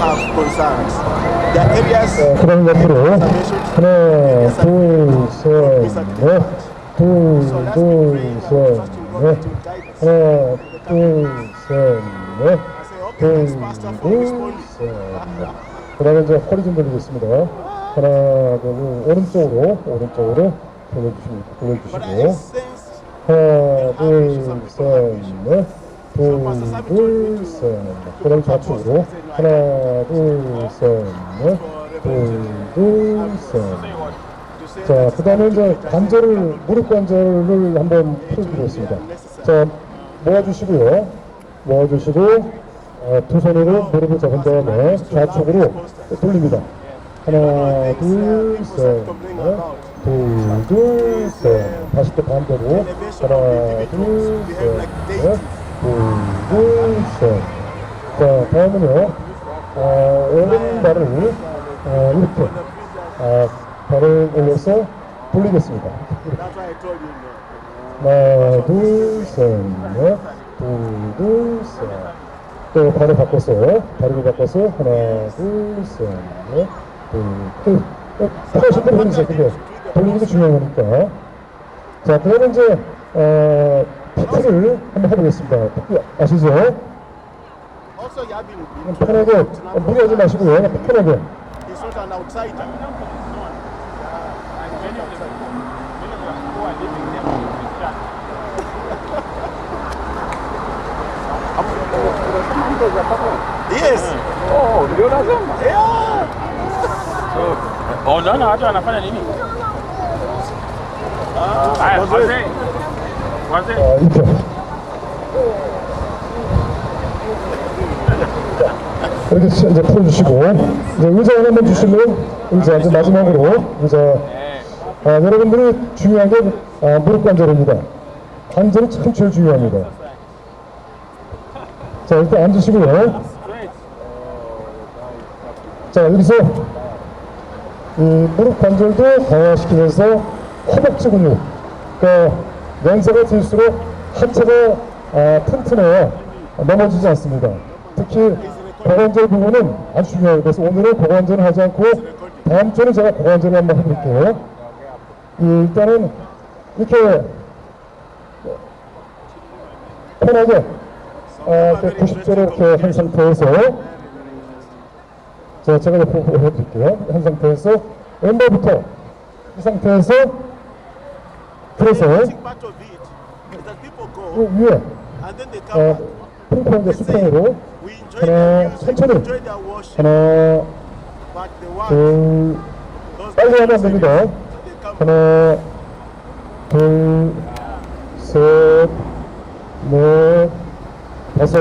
concerns. The areas 자, 그다음 옆으로 하나, 둘, 셋, 넷, 둘, 둘, 셋, 넷, 하나, 둘, 셋, 넷, 둘, 둘, 셋, 넷. 그 다음에 이제 허리 좀 돌리겠습니다. 하나, 둘, 오른쪽으로, 오른쪽으로 돌려주시고, 돌려주시고. 하나, 둘, 셋, 넷. 둘, 둘, 셋, 넷. 그 다음 좌측으로. 하나, 둘, 셋, 넷. 둘, 둘, 셋, 넷. to say 자, 그 다음에 이제 관절을, 무릎 관절을 한번 풀어드리겠습니다. 자, 모아주시고요. 모아주시고, 어, 두 손으로 무릎을 잡은 다음에 좌측으로 돌립니다. 하나, 둘, 셋, 넷. 둘, 둘, 셋. 다시 또 반대로. 하나, 둘, 셋, 넷. 둘, 둘, 셋. 자, 다음은요. 어, 오른발을 어, 이렇게 어, 발을 올려서 돌리겠습니다. 하나, 둘, 셋, 넷. 둘, 둘, 셋. 또 발을 바꿔서, 다리를 바꿔서, 하나, 둘, 셋, 넷. 둘, 둘. 어, 다시 또 돌리세요. 중요한 거니까. 자, 그러면 이제, 어, 피트를 한번 해보겠습니다. 아시죠? Also, you have been, 그럼 been 편하게, 어, 무리하지 마시고요. 그냥 편하게. he's not an outsider. And many of the many of the who are living there will be distracted. Yes. Oh, ndio nasema. Yeah. Oh, naona watu wanafanya nini? Haya, wazee. Wazee. 자, 이렇게. 이렇게 시- 이제 풀어주시고, 이제 의자 하나만 주시면, 의자, 이제 마지막으로, 의자. 아, 여러분들이 중요한 게, 아, 무릎 관절입니다. 관절이 참 제일 중요합니다. 자, 일단 앉으시고요. 자, 여기서, 이 무릎 관절도 강화시키면서 허벅지 근육, 그러니까 연세가 들수록 하체가 아, 튼튼해야 넘어지지 않습니다. 특히 고관절 부분은 아주 중요해요. 그래서 오늘은 고관절을 하지 않고 다음 주는 제가 고관절을 한번 해볼게요. 이, 일단은 이렇게 편하게 아, 90도로 이렇게 한 상태에서 자, 제가 옆으로 해드릴게요. 한 상태에서 왼발부터 이 상태에서 그래서 이 위에 어, back. 핑퐁 이제 They say, 수평으로 하나, 천천히. 하나, 둘, 빨리 하면 됩니다. 하나, 둘, 셋, 넷, 다섯.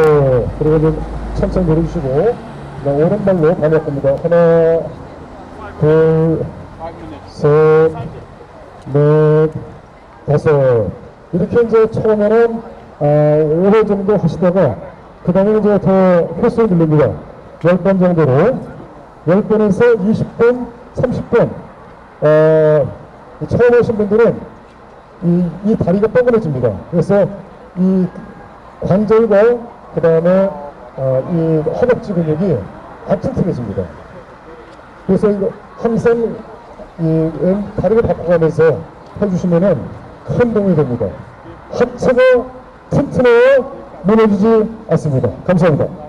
그리고 좀 천천히 내려주시고, 오른발로 반할 겁니다. 하나, 둘, Five minutes. 셋, 넷, 다섯. 이렇게 이제 처음에는 아, 5회 정도 하시다가 그 다음에 이제 더 횟수를 늘립니다. 10번 정도로 10번에서 20번, 30번 어, 이 처음 오신 분들은 이, 이 다리가 뻐근해집니다. 그래서 이 관절과 그 다음에 어, 이 허벅지 근육이 안 튼튼해집니다. 그래서 이거 항상 이왼 다리를 바꿔가면서 해주시면은 큰 도움이 됩니다. 하체가 튼튼해야 무너지지 않습니다. 감사합니다.